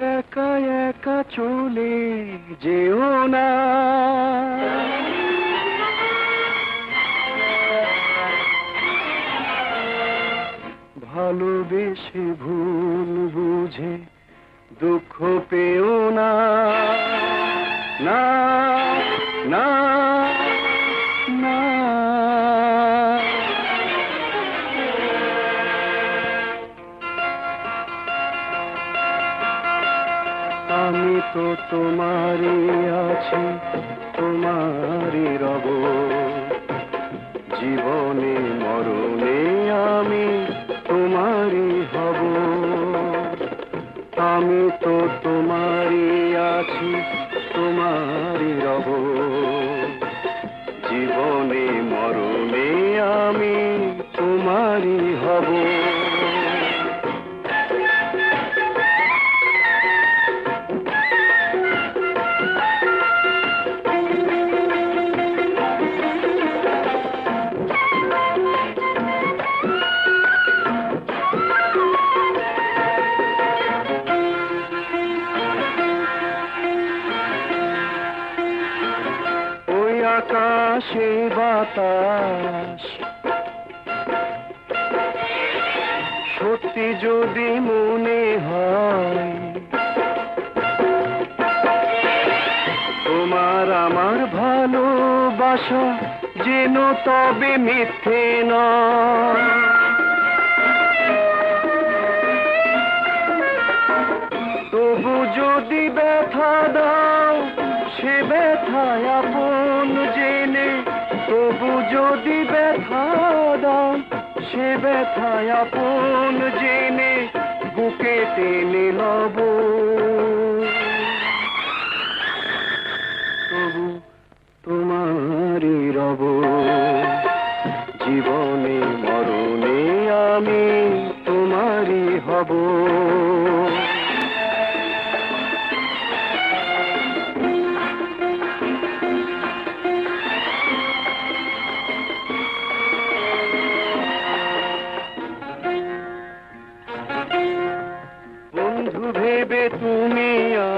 একা একা চলে যেও না। ভালোবেসে ভুল বুঝে দুঃখ পেও না। না না। আমি তো তোমারই আছি তোমারই রব। জীবনে মরণে আমি তোমারই হব। আমি তো তোমারই আকাশে বাতাস। সত্যি যদি মনে হয়, তোমার আমার ভালোবাসা যেন তবে মিথ্যে নয়। তবু যদি ব্যথা দাও, সে ব্যথায় আপন জেনে, তবু যদি ব্যথা দাও, সে ব্যথায় আপন জেনে বুকে টেনে লব। তবু তোমারই রব, জীবনে মরণে আমি তোমারই হব।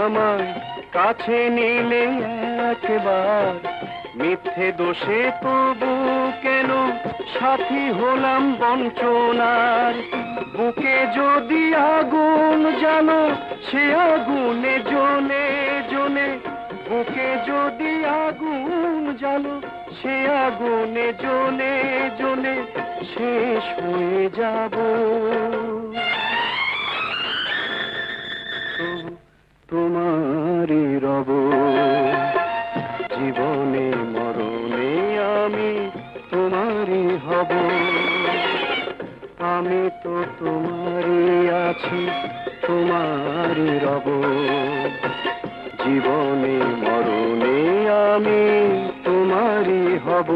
আমার কাছে নিলে একবার। মিথ্যে দোষে তবু কেন সাথী হলাম বঞ্চনার? বুকে যদি আগুন জানো, সে আগুনে জ্বলে জ্বলে বুকে যদি আগুন জানো, সে আগুনে জ্বলে জ্বলে শেষ হয়ে যাব। তোমারই রব। জীবনে, মরণে আমি তোমারই হব। আমি তো তোমারই আছি, তোমারই রব। জীবনে, মরণে আমি তোমারই হব।